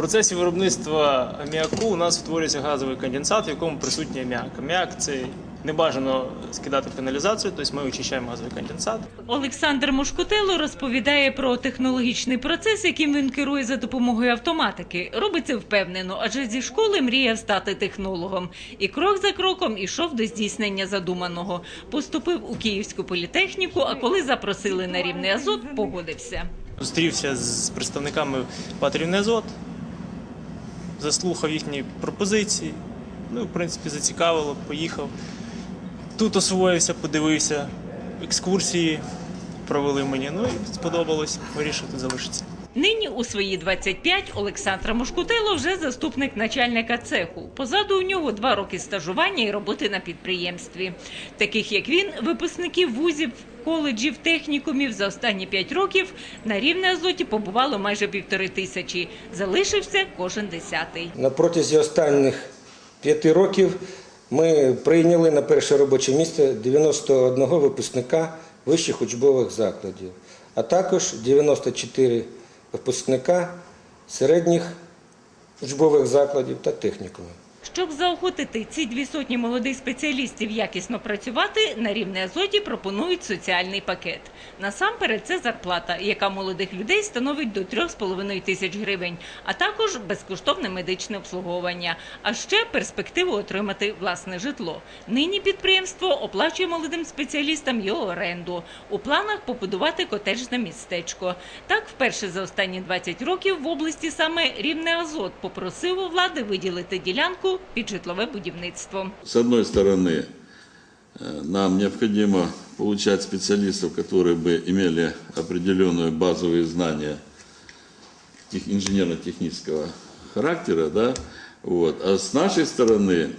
процесі виробництва аміаку у нас утворюється газовий конденсат, в якому присутній аміак. Аміак це не бажано скидати в каналізацію, тобто ми очищаємо газовий конденсат. Олександр Мошкутело розповідає про технологічний процес, яким він керує за допомогою автоматики. Робить це впевнено, адже зі школи мріяв стати технологом. І крок за кроком ішов до здійснення задуманого. Поступив у Київську політехніку, а коли запросили на рівний азот, погодився. Зустрівся з представниками Патрівний Азот, заслухав їхні пропозиції. Ну, в принципі, зацікавило, поїхав. Тут освоївся, подивився, екскурсії провели мені. Ну і сподобалось, вирішив тут залишитися. Нині у свої 25 Олександра Мошкутело вже заступник начальника цеху. Позаду у нього два роки стажування і роботи на підприємстві. Таких як він, випускників вузів, коледжів, технікумів за останні 5 років на рівне азоті побувало майже півтори тисячі. Залишився кожен десятий. На протязі останніх п'яти років ми прийняли на перше робоче місце 91 випускника вищих учбових закладів, а також 94 випускника середніх учбових закладів та технікумів. Щоб заохотити ці дві сотні молодих спеціалістів якісно працювати, на рівне азоті пропонують соціальний пакет. Насамперед, це зарплата, яка молодих людей становить до 3,5 тисяч гривень, а також безкоштовне медичне обслуговування, а ще перспективу отримати власне житло. Нині підприємство оплачує молодим спеціалістам його оренду. У планах побудувати котеджне містечко. Так, вперше за останні 20 років в області саме рівне азот попросив у влади виділити ділянку під житлове будівництво. С одной стороны, э, нам необходимо получать специалистов, которые бы имели определенные базовые знания тех- инженерно-технического характера, да, вот. а с нашей стороны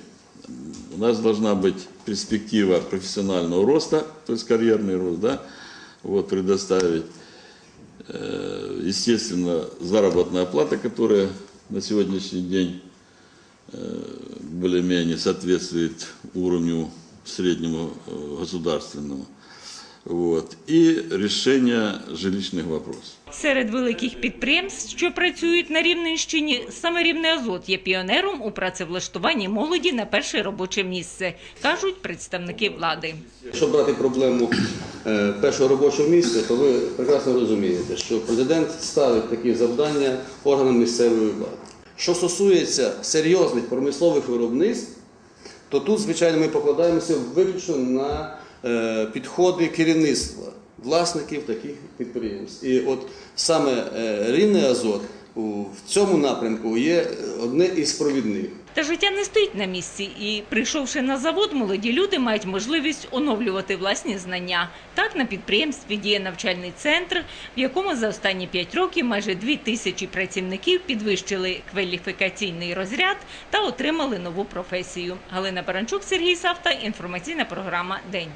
м, у нас должна быть перспектива профессионального роста, то есть карьерный рост, да, вот, предоставить. Э, Естественно, заработная плата, которая на сегодняшний день более-менее соответствует уровню среднему э, государственному. Вот. И решение жилищных вопросов. Серед великих підприємств, що працюють на Рівненщині, саме рівне азот є піонером у працевлаштуванні молоді на перше робоче місце, кажуть представники влади. Якщо брати проблему е, першого робочого місця, то ви прекрасно розумієте, що президент ставить такі завдання органам місцевої влади. Що стосується серйозних промислових виробництв, то тут, звичайно, ми покладаємося виключно на е, підходи керівництва, власників таких підприємств. І от саме е, рівний азот в цьому напрямку є одне із провідних. Та життя не стоїть на місці, і прийшовши на завод, молоді люди мають можливість оновлювати власні знання. Так на підприємстві діє навчальний центр, в якому за останні п'ять років майже дві тисячі працівників підвищили кваліфікаційний розряд та отримали нову професію. Галина Баранчук, Сергій Савта. Інформаційна програма День.